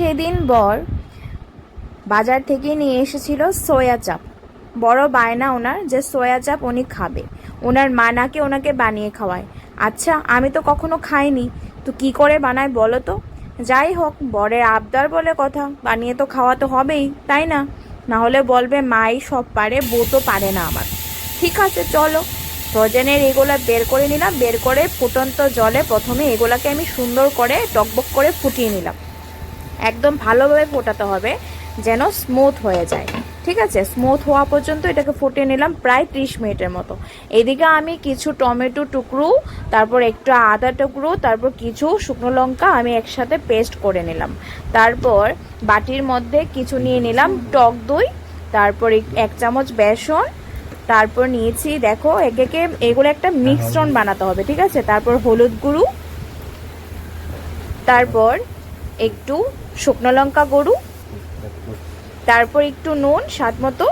সেদিন বর বাজার থেকে নিয়ে এসেছিল সয়া চাপ। বড় বায়না ওনার যে সয়া চাপ উনি খাবে। ওনার মা নাকি ওনাকে বানিয়ে খাওয়ায়। আচ্ছা আমি তো কখনো খাইনি। তো কি করে বানায় বলো তো? যাই হোক, বরের আবদার বলে কথা। বানিয়ে তো খাওয়া তো হবেই, তাই না? না হলে বলবে, মাই সব পারে, বউ তো পারে না আমার। ঠিক আছে, চলো। ফ্রোজেনের এগুলো বের করে নিলাম। বের করে ফুটন্ত জলে প্রথমে এগুলাকে আমি সুন্দর করে টকবক করে ফুটিয়ে নিলাম। একদম ভালোভাবে ফোটাতে হবে যেন স্মুথ হয়ে যায়। ঠিক আছে? স্মুথ হওয়া পর্যন্ত এটাকে ফুটিয়ে নিলাম প্রায় ত্রিশ মিনিটের মতো। এদিকে আমি কিছু টমেটো টুকরো তারপর একটু আদা টুকরো তারপর কিছু শুকনো লঙ্কা আমি একসাথে পেস্ট করে নিলাম। তারপর বাটির মধ্যে কিছু নিয়ে নিলাম টক দই তারপর এক- চামচ বেসন তারপর নিয়েছি দেখো একে একে এগুলো একটা মিশ্রণ বানাতে হবে ঠিক আছে? তারপর হলুদ গুঁড়ো তারপর একটু শুকনো লঙ্কা গুঁড়ো তারপর একটু নুন, স্বাদ মতো।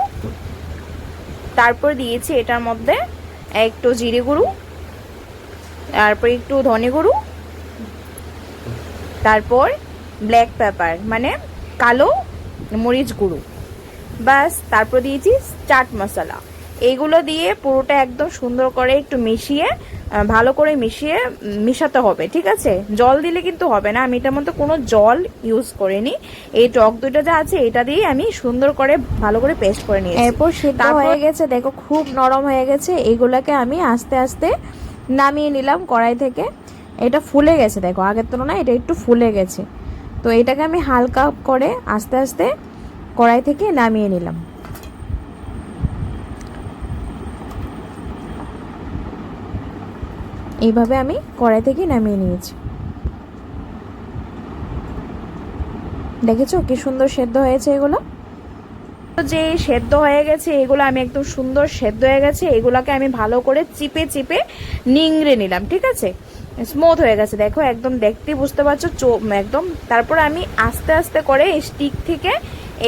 তারপর দিয়েছি এটার মধ্যে একটু জিরে গুঁড়ো, তারপর একটু ধনে গুঁড়ো, তারপর ব্ল্যাক পেপার মানে কালো মরিচ গুঁড়ো। বাস তারপর দিয়েছি চাট মশলা। এইগুলো দিয়ে পুরোটা একদম সুন্দর করে একটু মিশিয়ে ভালো করে মিশিয়ে মিশাতে হবে ঠিক আছে? জল দিলে কিন্তু হবে না আমি এটার মধ্যে কোনো জল ইউজ করিনি। এই টক দুইটা যা আছে এটা দিয়ে আমি সুন্দর করে ভালো করে পেস্ট করে নিয়েছি। এরপর সেটা হয়ে গেছে দেখো খুব নরম হয়ে গেছে এইগুলাকে আমি আস্তে আস্তে নামিয়ে নিলাম কড়াই থেকে। এটা ফুলে গেছে দেখো আগের তুলনায় এটা একটু ফুলে গেছে। তো এটাকে আমি হালকা করে আস্তে আস্তে কড়াই থেকে নামিয়ে নিলাম। এইভাবে আমি কড়াই থেকে নামিয়ে নিয়েছি। দেখেছ কি সুন্দর সেদ্ধ হয়েছে এগুলো? যে সেদ্ধ হয়ে গেছে, এগুলো আমি একদম সুন্দর সেদ্ধ হয়ে গেছে, এগুলোকে আমি ভালো করে চিপে চিপে নিংড়ে নিলাম, ঠিক আছে? স্মুথ হয়ে গেছে, দেখো, একদম দেখতে বুঝতে পারছ একদম। তারপর আমি আস্তে আস্তে করে এই স্টিক থেকে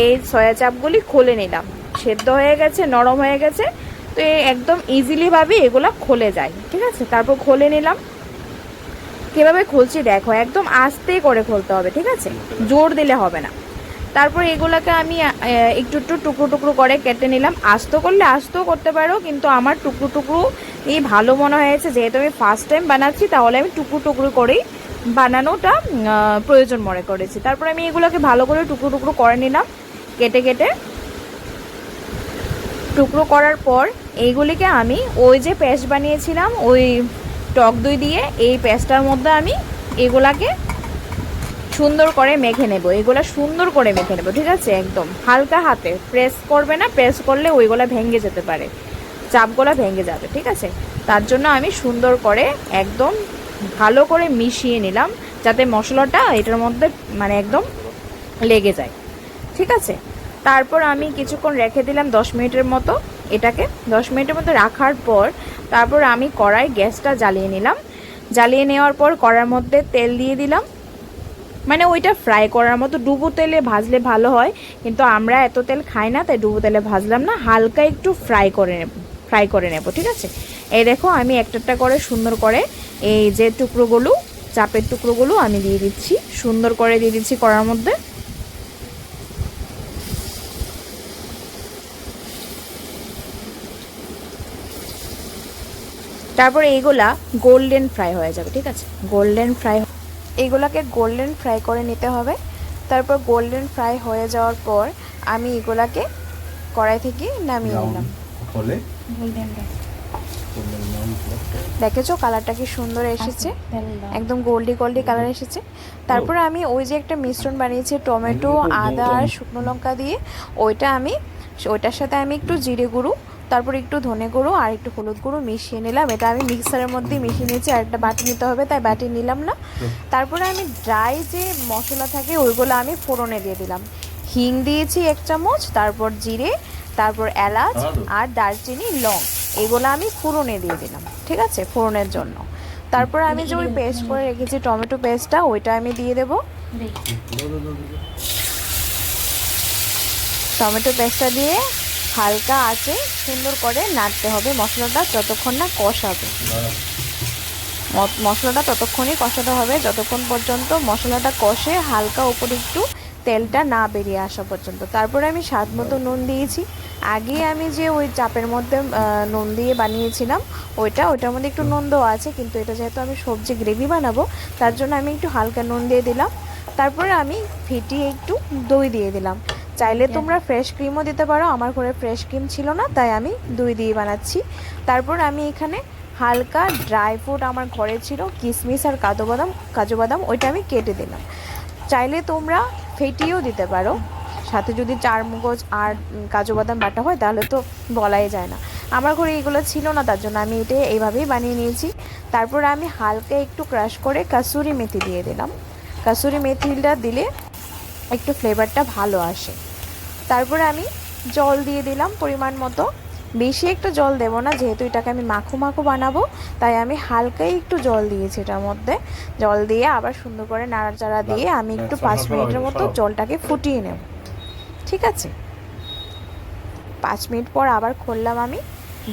এই সয়া চাপগুলি খুলে নিলাম। সেদ্ধ হয়ে গেছে, নরম হয়ে গেছে তো একদম ইজিলি ভাবে এগুলো খোলে যায়, ঠিক আছে? তারপর খোলে নিলাম। কীভাবে খুলছি দেখো, একদম আস্তে করে খুলতে হবে, ঠিক আছে? জোর দিলে হবে না। তারপর এগুলোকে আমি একটু একটু, টুকরো টুকরো করে কেটে নিলাম। আস্ত করলে আস্ত করতে পারো, কিন্তু আমার টুকরো টুকরো এই ভালো মনে হয়েছে। যেহেতু আমি ফার্স্ট টাইম বানাচ্ছি, তাহলে আমি টুকরো টুকরো করেই বানানোটা প্রয়োজন মনে করেছি। তারপর আমি এগুলোকে ভালো করে টুকরো টুকরো করে নিলাম, কেটে কেটে। টুকরো করার পর এইগুলিকে আমি ওই যে পেস্ট বানিয়েছিলাম, ওই টক দই দিয়ে এই পেস্টটার মধ্যে আমি এগুলাকে সুন্দর করে মেখে নেব। এগুলা সুন্দর করে মেখে নেব, ঠিক আছে? একদম। হালকা হাতে। প্রেস করবে না, প্রেস করলে ওইগুলা ভেঙে যেতে পারে। চাপগুলা ভেঙে যাবে, ঠিক আছে? তার জন্য আমি সুন্দর করে একদম ভালো করে মিশিয়ে নিলাম, যাতে মশলাটা এটার মধ্যে মানে একদম লেগে যায়, ঠিক আছে? তারপর আমি কিছুক্ষণ রেখে দিলাম দশ মিনিটের মতো এটাকে। দশ মিনিটের মতো রাখার পর তারপর আমি কড়াই গ্যাসটা জ্বালিয়ে নিলাম। জ্বালিয়ে নেওয়ার পর কড়ার মধ্যে তেল দিয়ে দিলাম। মানে ওইটা ফ্রাই করার মতো, ডুবো তেলে ভাজলে ভালো হয়, কিন্তু আমরা এত তেল খাই না, তাই ডুবো তেলে ভাজলাম না। হালকা একটু ফ্রাই করে নেব, ফ্রাই করে নেব, ঠিক আছে? এই দেখো, আমি একটা করে সুন্দর করে এই যে টুকরোগুলো, চাপের টুকরোগুলো আমি দিয়ে দিচ্ছি। সুন্দর করে দিয়ে দিচ্ছি কড়ার মধ্যে। তারপরে এইগুলা গোল্ডেন ফ্রাই হয়ে যাবে ঠিক আছে? গোল্ডেন ফ্রাই এইগুলাকে গোল্ডেন ফ্রাই করে নিতে হবে। তারপর গোল্ডেন ফ্রাই হয়ে যাওয়ার পর আমি এগুলাকে কড়াই থেকে নামিয়ে নিলাম। দেখেছ কালারটা কি সুন্দর এসেছে? একদম গোল্ডি গোল্ডি কালার এসেছে। তারপরে আমি ওই যে একটা মিশ্রণ বানিয়েছি টমেটো আদা আর শুকনো লঙ্কা দিয়ে ওইটা আমি ওইটার সাথে আমি একটু জিরে গুঁড়ো তারপর একটু ধনে গুঁড়ো আর একটু হলুদ গুঁড়ো মিশিয়ে নিলাম। এটা আমি মিক্সারের মধ্যে মিশিয়ে নিয়েছি আর একটা বাটি নিতে হবে তাই বাটি নিলাম না। তারপরে আমি ড্রাই যে মশলা থাকে ওইগুলো আমি ফোড়নে দিয়ে দিলাম। হিং দিয়েছি এক চামচ তারপর জিরে তারপর এলাচ আর দারচিনি লং। এগুলো আমি ফোড়নে দিয়ে দিলাম ঠিক আছে? ফোড়নের জন্য। তারপর আমি যে ওই পেস্ট করে রেখেছি টমেটো পেস্টটা ওইটা আমি দিয়ে দেবো। টমেটো পেস্টটা দিয়ে হালকা আছে সুন্দর করে নাড়তে হবে। মশলাটা যতক্ষণ না কষাবে। মশলাটা ততক্ষণই কষাতে হবে। যতক্ষণ পর্যন্ত মশলাটা কষে হালকা উপরে একটু তেলটা না বেরিয়ে আসা পর্যন্ত। তারপরে আমি স্বাদ মতো নুন দিয়েছি। আগে আমি যে ওই চাপের মধ্যে নুন দিয়ে বানিয়েছিলাম, ওইটা, ওইটার মধ্যে একটু নুন দেওয়া আছে, কিন্তু এটা যেহেতু আমি সবজি গ্রেভি বানাবো, তার জন্য আমি একটু হালকা নুন দিয়ে দিলাম। তারপরে আমি ফেটিয়ে একটু দই দিয়ে দিলাম। চাইলে তোমরা ফ্রেশ ক্রিমও দিতে পারো। আমার ঘরে ফ্রেশ ক্রিম ছিল না তাই আমি দুই দিয়ে বানাচ্ছি। তারপর আমি এখানে হালকা ড্রাই ফ্রুট আমার ঘরে ছিল কিশমিশ আর কাজু বাদাম কাজু বাদাম ওইটা আমি কেটে দিলাম। চাইলে তোমরা ফেটিয়েও দিতে পারো। সাথে যদি চার মগজ আর কাজু বাদাম বাটা হয় তাহলে তো বলাই যায় না। আমার ঘরে এগুলো ছিল না তার জন্য আমি এটা এইভাবেই বানিয়ে নিয়েছি। তারপর আমি হালকা একটু ক্রাশ করে কাসুরি মেথি দিয়ে দিলাম। কাসুরি মেথিটা দিলে একটু ফ্লেভারটা ভালো আসে। তারপরে আমি জল দিয়ে দিলাম পরিমাণ মতো। বেশি একটু জল দেবো না যেহেতু এটাকে আমি মাখো মাখো বানাবো তাই আমি হালকাই একটু জল দিয়েছি এটার মধ্যে। জল দিয়ে আবার সুন্দর করে নাড়াচাড়া দিয়ে আমি একটু পাঁচ মিনিটের মতো জলটাকে ফুটিয়ে নেব। ঠিক আছে? পাঁচ মিনিট পর আবার খুললাম আমি।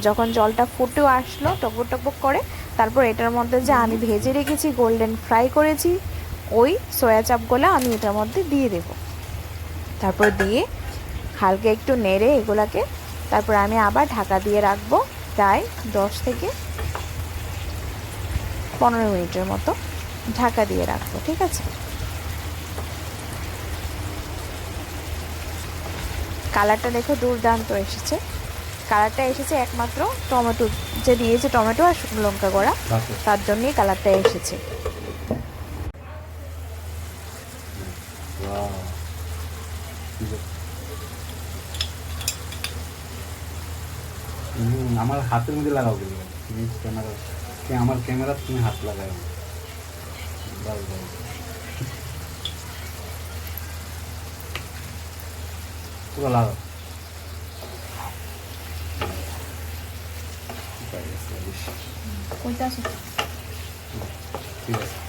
যখন জলটা ফুটেও আসলো টকবক টকবক করে তারপর এটার মধ্যে যে আমি ভেজে রেখেছি গোল্ডেন ফ্রাই করেছি ওই সয়া চাপগুলো আমি এটার মধ্যে দিয়ে দেব। তারপর দিয়ে হালকা একটু নেড়ে এগুলাকে তারপর আমি আবার ঢাকা দিয়ে রাখব প্রায় দশ থেকে পনেরো মিনিটের মতো ঢাকা দিয়ে রাখব ঠিক আছে? কালারটা দেখো দুর্দান্ত এসেছে। কালারটা এসেছে একমাত্র টমেটো যে দিয়েছে টমেটো আর শুকনো লঙ্কা করা তার জন্যই কালারটা এসেছে। Wow. হুম, আমার হাতের মধ্যে লাগাও কিন্তু। ক্যামেরা আমার ক্যামেরা তুমি হাত লাগাও। বাস বাস। পুরো লাগাও। ঠিক আছে।